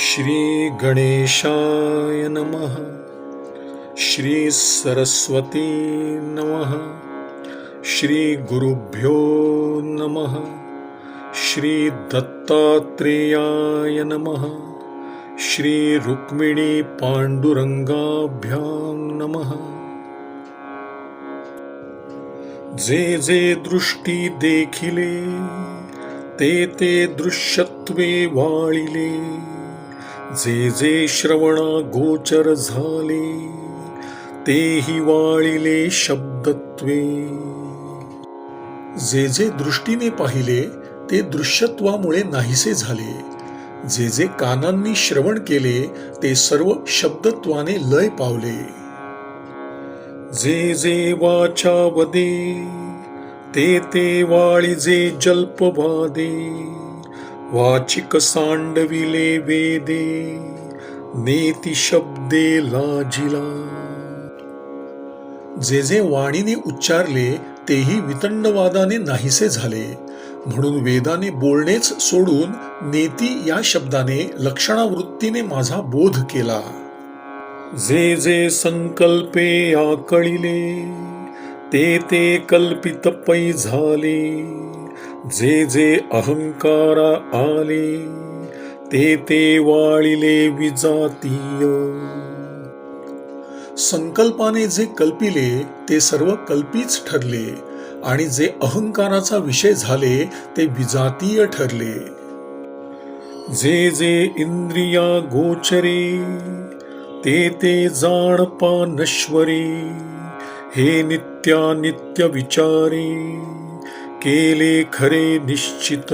श्री गणेशाय नमः श्री सरस्वती नमः श्री गुरुभ्यो नमः श्री दत्तात्रेयाय नमः श्री रुक्मिणी पांडुरंगाभ्यां नमः। जे जे दृष्टी देखिले ते ते दृश्यत्वे वाळिले। जे जे श्रवणा गोचर झाले तेही वाळिले शब्दत्वे. जे जे दृष्टीने पाहिले ते दृश्यत्वामुळे नाहीसे झाले. जे जे कानांनी श्रवण केले ते सर्व शब्दत्वाने लय पावले. जे जे वाचा वदे ते ते वाळी जे जल्पवादे. वाचिक सांडविले वेदे नेति शब्दे लाजिला. जे जे वाणीने उच्चारले तेही वितंडवादाने नाहीसे झाले. म्हणून वेदाने बोलणेच सोडून नेती या शब्दाने लक्षणावृत्तीने माझा बोध केला. जे जे संकल्पे आकळिले ते ते कल्पित पै झाले. जे जे अहंकारा आले ते ते वाळिले विजातीय. संकल्पाने जे कल्पिले ते सर्व कल्पीच ठरले. आणि जे अहंकाराचा विषय झाले ते विजातीय ठरले. जे जे इंद्रिया गोचरे ते ते जाणपा नश्वरे हे नित्या नित्य विचारे. केले खरे निश्चित.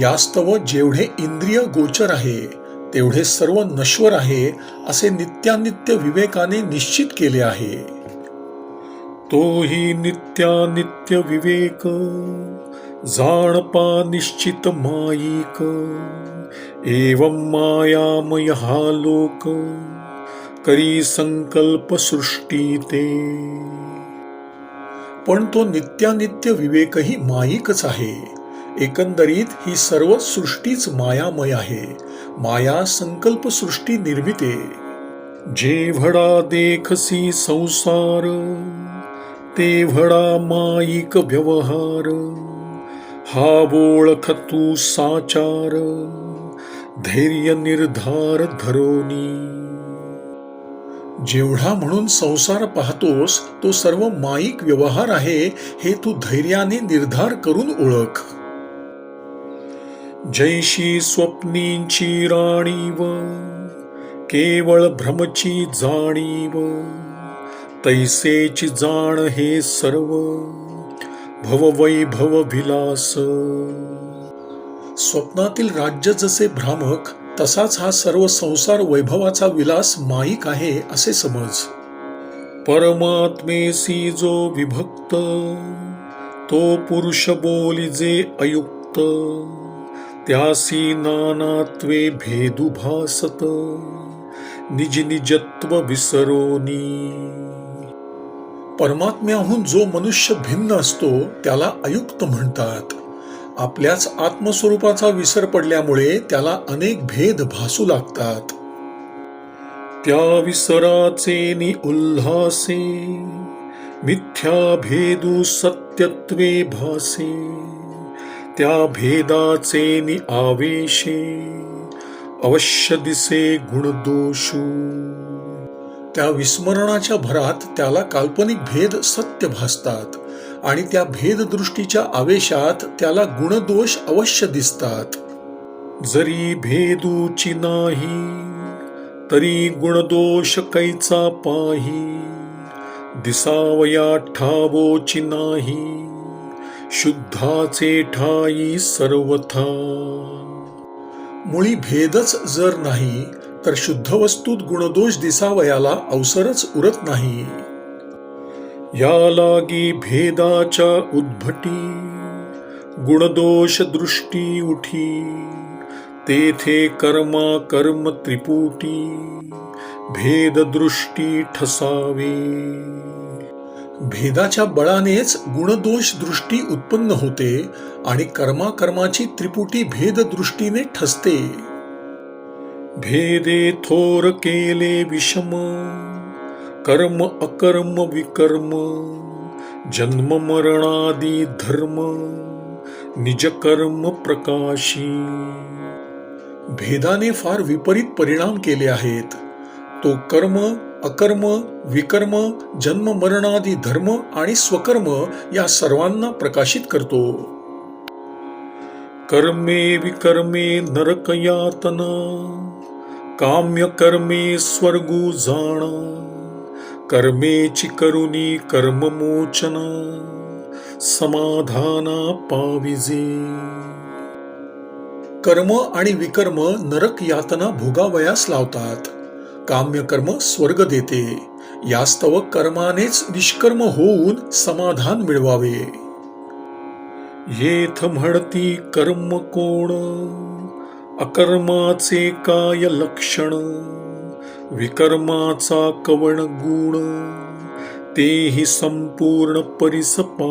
यास्तव जेवढे इंद्रिय गोचर आहे तेवढे सर्व नश्वर आहे असे नित्यानित्य विवेकाने निश्चित केले आहे. तोही नित्यानित्य विवेक जाणपा निश्चित मायिक एवं मायामय हा लोक करी संकल्प सृष्टी ते. पण तो नित्यानित्य विवेकही मायिकच आहे. एकंदरीत ही सर्व सृष्टीच मायामय आहे. माया संकल्प सृष्टी निर्मिते जेवढा देखसी संसार तेवढा मायिक व्यवहार हा ओळख तू साचार धैर्य निर्धार धरोनी. जेवढा म्हणून संसार पाहतोस तो सर्व माईक व्यवहार आहे हे तू धैर्याने निर्धार करून ओळख. जैशी स्वप्नींची राणीव केवळ भ्रमची जाणीव तैसेची जाण हे सर्व भववैभव विलास. स्वप्नातील राज्य जसे भ्रामक तसाच हा सर्व संसार वैभवाचा विलास माईक आहे असे समज. परमात्मेसी जो विभक्त तो पुरुष बोली जे अयुक्त त्यासी नानात्वे भेदुभासत निज निजत्व विसरोनी. परमात्म्याहून जो मनुष्य भिन्न असतो त्याला अयुक्त म्हणतात. आपल्याच आत्मस्वरूपाचा विसर पडल्यामुळे त्याला अनेक भेद भासू लागतात. त्या विसराचे नि उल्हासे मिथ्या भेदू सत्यत्वे भासे त्या भेदाचे नि आवेशे अवश्य दिसे गुणदोषू. त्या विस्मरणाच्या भरात त्याला काल्पनिक भेद सत्य भासतात आणि त्या भेददृष्टीच्या आवेशात त्याला गुणदोष अवश्य दिसतात. जरी भेदूची नाही तरी गुणदोष कैचा पाही. दिसावया ठावोची नाही शुद्धाचे ठाई सर्वथा. मुळी भेदच जर नाही तर शुद्ध वस्तूत गुणदोष दिसावयाला अवसरच उरत नाही. या लागी भेदाच्या उद्भटी गुणदोष दृष्टी उठी तेथे कर्मा कर्म त्रिपुटी भेद दृष्टी ठसावे. भेदाच्या बळानेच गुणदोष दृष्टी उत्पन्न होते आणि कर्माकर्माची त्रिपुटी भेद दृष्टीने ठसते. भेदे थोर केले विषम कर्म अकर्म विकर्म जन्म मरणादी धर्म निज कर्म प्रकाशी. भेदाने फार विपरीत परिणाम केले आहेत. तो कर्म अकर्म विकर्म जन्म मरणादी धर्म आणि स्वकर्म या सर्वांना प्रकाशित करतो. कर्मे विकर्मे नरकयातना काम्य कर्मे स्वर्गू जाण कर्मेची करुणी कर्ममोचन समाधाना पाविजे। कर्म आणि विकर्म नरक यातना भोगावयास लावतात काम्य कर्म स्वर्ग देते यास्तव कर्मानेच निष्कर्म होऊन समाधान मिळवावे। येथ म्हणती कर्म कोण? अकर्माचे काय लक्षण विकर्माचा कवण गुण तेही संपूर्ण परिसपा.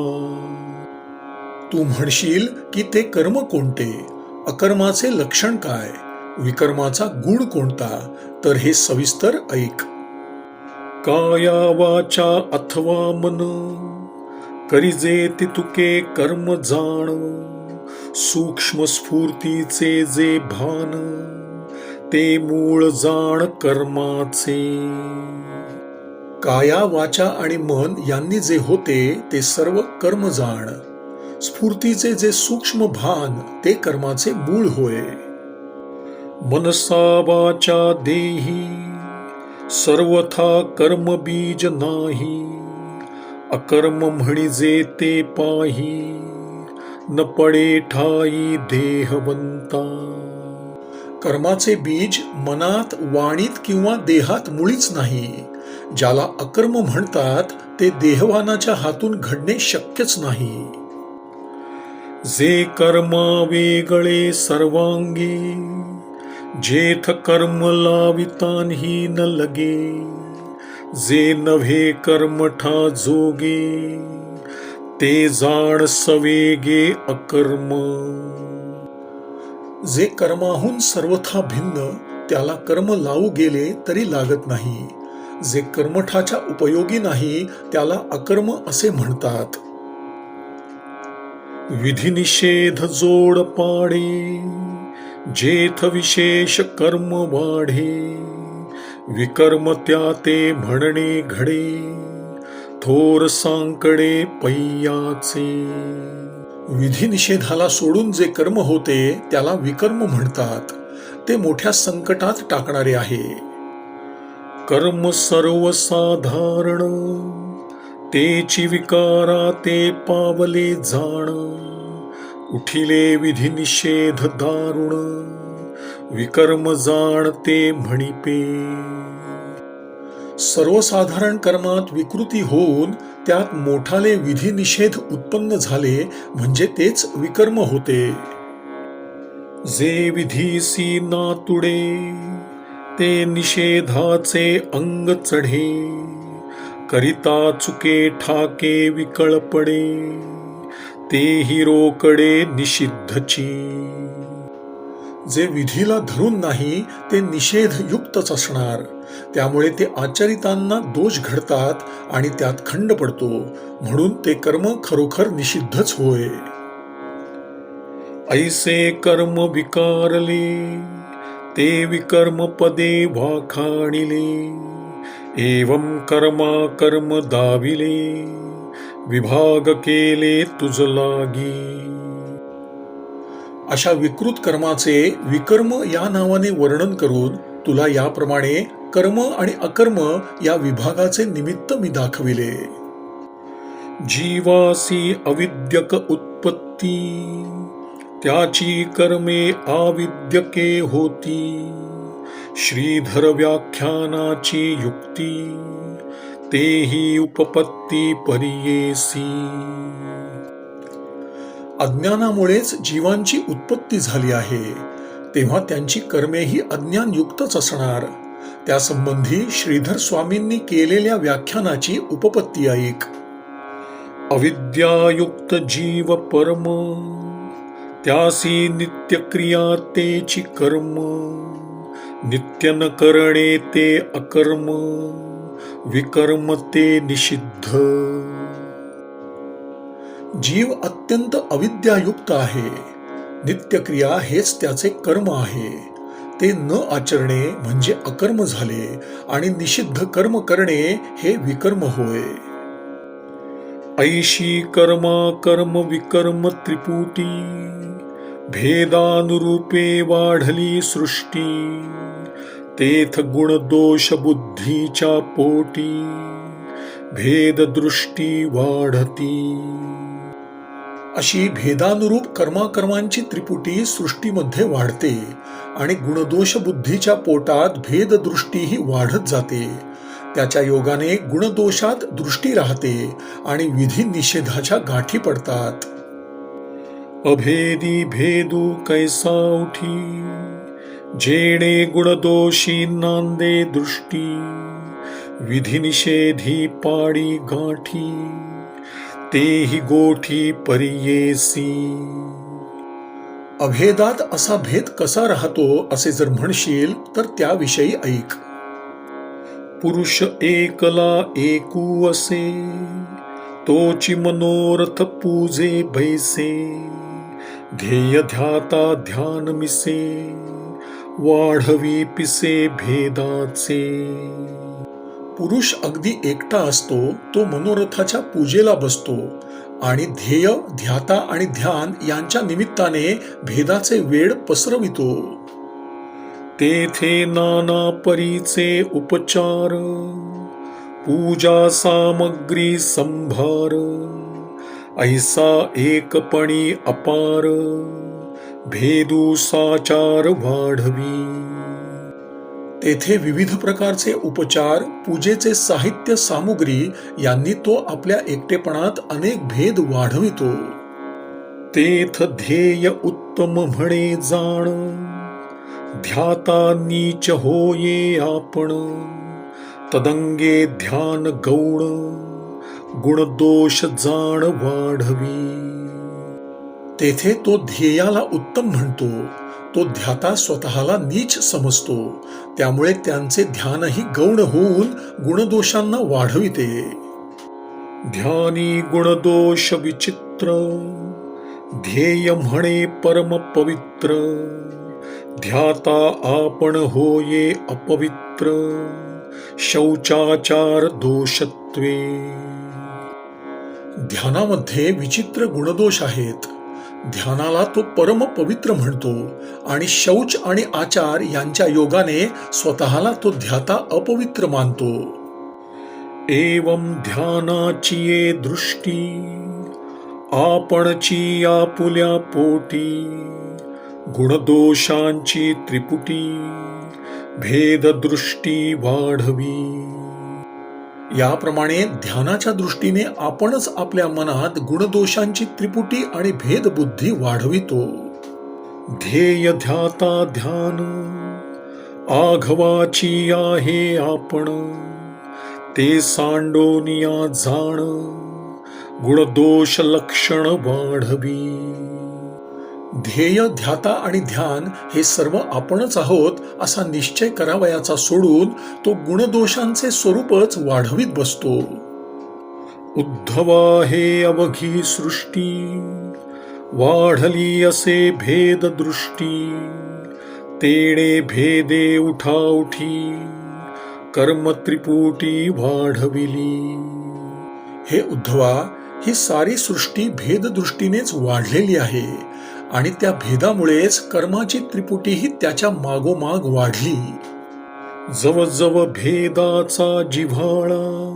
तू म्हणशील की ते कर्म कोणते? अकर्माचे लक्षण काय? विकर्माचा गुण कोणता? तर हे सविस्तर ऐक. काया वाचा अथवा मन करिजे तितुके कर्म जाण. सूक्ष्म स्फूर्तीचे जे भान ते मूळ जाण कर्माचे. काया वाचा आणि मन यांनी जे होते ते सर्व कर्म जाण स्फूर्तीचे जे सूक्ष्म भान ते कर्माचे मूळ होय. मनसा वाचा देही सर्वथा कर्म बीज नाही. अकर्म म्हणजे ते पाही न पडे ठाई देहवंता. कर्माचे बीज मनात वाणीत किंवा देहात मुळीच नाही. ज्याला अकर्म म्हणतात ते देहवानाच्या हातून घडणे शक्यच नाही. जे कर्मा वेगळे सर्वांगी जेथ कर्म लावितानही न लगे जे नव्हे कर्मठा जोगे ते जाण सवेगे अकर्म. जे कर्माहून सर्वथा भिन्न त्याला कर्म लावू गेले तरी लागत नाही. जे कर्मठाच्या उपयोगी नाही त्याला अकर्म असे म्हणतात. विधिनिषेध जोड पाडे जेथ विशेष कर्म वाढे. विकर्म त्या ते म्हणणे घडे. थोर सांकडे पैयाचे. विधिनिषेधाला सोडून जे कर्म होते त्याला विकर्म म्हणतात. ते मोठ्या संकटात टाकणारे आहे. कर्म सर्वसाधारण. तेची विकारा ते पावले जाण. उठिले विधिनिषेध दारुण. विकर्म जाण ते म्हणिपे. सर्वसाधारण कर्मात विकृती होऊन त्यात मोठाले विधी निषेध उत्पन्न झाले म्हणजे तेच विकर्म होते. जे विधीसी नातुडे ते निषेधाचे अंग चढे. करिता चुके ठाके विकळ पडे ते हिरोकडे निषिद्धची. जे विधीला धरून नाही ते निषेध युक्तच असणार. त्यामुळे ते आचरितांना दोष घडतात आणि त्यात खंड पडतो. म्हणून ते कर्म खरोखर निषिद्धच होय. ऐसे कर्म विकारले ते विकर्म पदे वाखाणिले. एवं कर्मा कर्म दाविले विभाग केले तुझ लागी. अशा विकृत कर्माचे विकर्म या नावाने वर्णन करून तुला याप्रमाणे कर्म आणि अकर्म या विभागाचे निमित्त मी दाखविले. जीवासी अविद्यक उत्पत्ती त्याची कर्मे आविद्यके होती. श्रीधर व्याख्यानाची युक्ती तेही उपपत्ती परियेसी. अज्ञानामुळेच जीवांची उत्पत्ती झाली आहे. तेव्हा त्यांची कर्मेही अज्ञानयुक्तच असणार. त्यासंबंधी श्रीधर स्वामींनी केलेल्या व्याख्यानाची उपपत्ती ऐक. अविद्यायुक्त जीव परम त्यासी नित्यक्रिया तेची कर्म नित्य न करणे ते अकर्म विकर्म ते निषिद्ध. जीव अत्यंत अविद्यायुक्त आहे. नित्यक्रिया हेच त्याचे कर्म आहे. ते न आचरणे म्हणजे अकर्म झाले आणि निषिद्ध कर्म करणे हे विकर्म होय. ऐशी कर्मा कर्म विकर्म त्रिपुटी. भेदानुरूपे वाढली सृष्टी. तेथ गुण दोष बुद्धीच्या पोटी. भेददृष्टी वाढती. अशी भेदानुरूप कर्माकर्मांची त्रिपुटी सृष्टीमध्ये वाढते आणि गुणदोष बुद्धीच्या पोटात भेददृष्टीही वाढत जाते. त्याच्या योगाने गुणदोषात दृष्टी राहते आणि विधी निषेधाच्या गाठी पडतात. अभेदी भेदू कैसा उठी जेणे गुणदोषी नांदे दृष्टी विधी निषेधी पाडी गाठी. तेही गोठी परियेसी अभेदात असा भेद कसा राहतो असे जर म्हणशील, तर त्याविषयी ऐक. पुरुष एकला एकू असे, तोची मनोरथ पूजे बैसे ध्येय ध्याता ध्यान मिसे, वाढवी पिसे भेदाचे. पुरुष अगदी एकटा असतो तो मनोरथाच्या पूजेला बसतो आणि ध्येय ध्याता आणि ध्यान यांच्या निमित्ताने भेदाचे वेळ पसरवितो. तेथे नाना परीचे उपचार पूजा सामग्री संभार ऐसा एकपणी अपार भेदू साचार वाढवी. तेथे विविध प्रकारचे उपचार पूजेचे साहित्य सामुग्री यांनी तो आपल्या एकटेपणात अनेक भेद वाढवितो. तेथ ध्येय उत्तम म्हणे जाण ध्याता नीच होये आपण तदंगे ध्यान गौण गुणदोष जाण वाढवी. तेथे तो ध्येयाला उत्तम म्हणतो. तो ध्याता स्वतःला नीच समजतो. त्यामुळे त्यांचे ध्यानही गौण होऊन गुणदोषांना वाढविते. ध्यानी गुणदोष विचित्र ध्येय म्हणे परम पवित्र ध्याता आपण होये अपवित्र शौचाचार दोषत्वे. ध्यानामध्ये विचित्र गुणदोष आहेत. ध्यानाला तो परम पवित्र म्हणतो आणि शौच आणि आचार यांच्या योगाने स्वतःला तो ध्याता अपवित्र मानतो. एवं ध्यानाची ये दृष्टी आपणची आपुल्या पोटी गुणदोषांची त्रिपुटी भेददृष्टी वाढवी. याप्रमाणे ध्यानाच्या दृष्टीने आपणच आपल्या मनात गुणदोषांची त्रिपुटी आणि भेदबुद्धी वाढवितो. ध्येय ध्याता ध्यान आघवाची आहे आपण ते सांडोनिया जाण गुणदोष लक्षण वाढवी. ध्येय ध्याता आणि ध्यान हे सर्व आपणच आहोत असा निश्चय करावयाचा सोडून तो गुणदोषांचे स्वरूपच वाढवीत बसतो. उद्धवा हे अवघी सृष्टी वाढली असे भेद दृष्टी तेणे भेदे उठा उठी कर्म त्रिपुटी वाढविली. हे उद्धवा ही सारी सृष्टी भेददृष्टीनेच वाढलेली आहे. आणि त्या भेदामुळेच कर्माची त्रिपुटीही त्याच्या मागोमाग वाढली. जवजव भेदाचा जिव्हाळा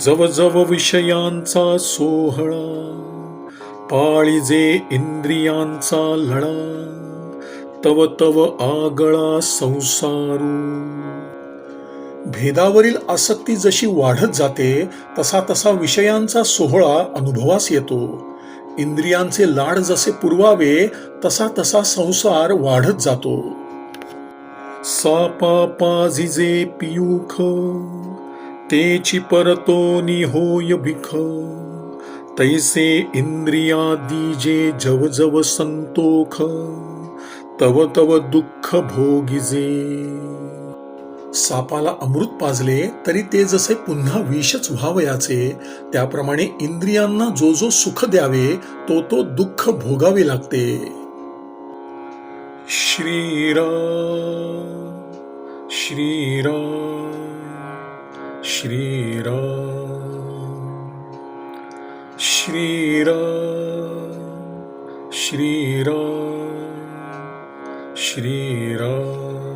जवजव विषयांचा सोहळा पाळीजे इंद्रियांचा लळा तव तव आगळा संसारू. भेदावरील आसक्ती जशी वाढत जाते तसा तसा विषयांचा सोहळा अनुभवास येतो. इंद्रियांचे लाड जसे पुरवावे तसा तसा संसार वाढत जातो. सापा पाझिजे पियुख तेची परतो होय भिख. तैसे इंद्रिया दीजे जव जव संतोख. तव तव दुःख भोगिजे. सापाला अमृत पाजले तरी ते जसे पुन्हा विषच व्हावयाचे त्याप्रमाणे इंद्रियांना जो जो सुख द्यावे तो तो दुःख भोगावे लागते. श्रीराम श्रीराम श्रीराम श्रीराम श्रीराम श्रीराम।